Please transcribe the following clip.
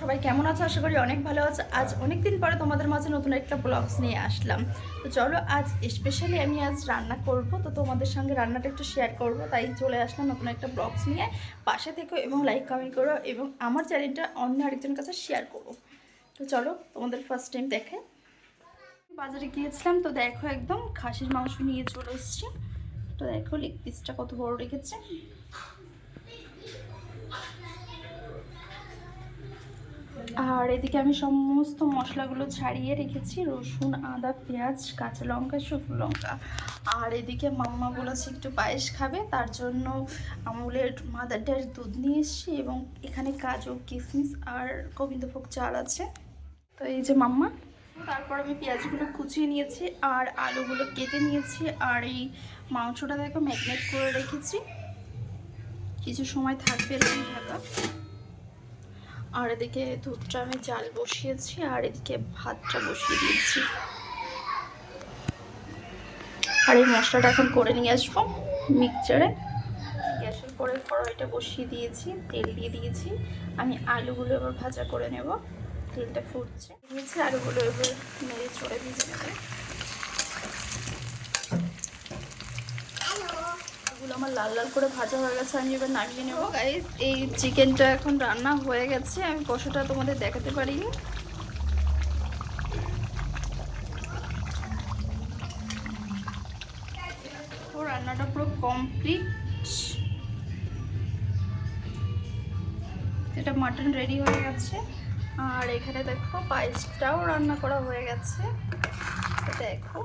সবাই কেমন আছো? আশা করি অনেক ভালো আছে। আজ অনেক দিন পরে তোমাদের মাঝে নতুন একটা ব্লগস নিয়ে আসলাম। তো চলো, আজ স্পেশালি আমি আজ রান্না করব। তো তোমাদের সঙ্গে রান্নাটা একটু শেয়ার করব। তাই চলে আসলাম নতুন একটা ব্লগস নিয়ে। পাশে থেকো এবং লাইক কমেন্ট করো এবং আমার চ্যানেলটা অন্য আরেকজনের কাছে শেয়ার করো। তো চলো, তোমাদের ফার্স্ট টাইম দেখে। বাজারে গিয়েছিলাম। তো দেখো একদম খাসির মাংস নিয়ে চলে এসেছি। তো দেখো লেগ পিসটা কত বড় রেখেছে। আর এদিকে আমি সমস্ত মশলাগুলো ছাড়িয়ে রেখেছি। রসুন, আদা, পেঁয়াজ, কাঁচা লঙ্কা, শুকনো লঙ্কা। আর এদিকে মাম্মা বলেছে একটু পায়েস খাবে, তার জন্য আমুলের মাদার ডেয়ার দুধ নিয়ে এসেছি এবং এখানে কাজু কিশমিশ আর গোবিন্দভোগ চাল আছে। তো এই যে মাম্মা, তারপর আমি পেঁয়াজগুলো কুচিয়ে নিয়েছি আর আলুগুলো কেটে নিয়েছি আর এই মাংসটা দেখো ম্যাগনেট করে রেখেছি। কিছু সময় থাকবে এরকম ঢাকা আর এদিকে দুধটা আমি চাল বসিয়েছি, আর এদিকে ভাতটা বসিয়ে দিয়েছি। আর এই মশলাটা এখন করে নিয়ে আসব মিক্সচারে। গ্যাসের পরে কড়াইটা বসিয়ে দিয়েছি, তেল দিয়ে দিয়েছি। আমি আলুগুলো এবার ভাজা করে নেব, তেলটা ফুটছে। দিয়েছি আলুগুলো এবার নেড়ে চড়ে ভেজে নেবে। আমার লাল লাল করে ভাজা হয়ে গেছে, আমি এবার নামিয়ে নেব। গাইস এই চিকেনটা এখন রান্না হয়ে গেছে, আমি কষাটা তোমাদের দেখাতে পারিনি। রান্নাটা পুরো কমপ্লিট এটা মাটন রেডি হয়ে গেছে। আর এখানে দেখো পায়েসটাও রান্না করা হয়ে গেছে। দেখো।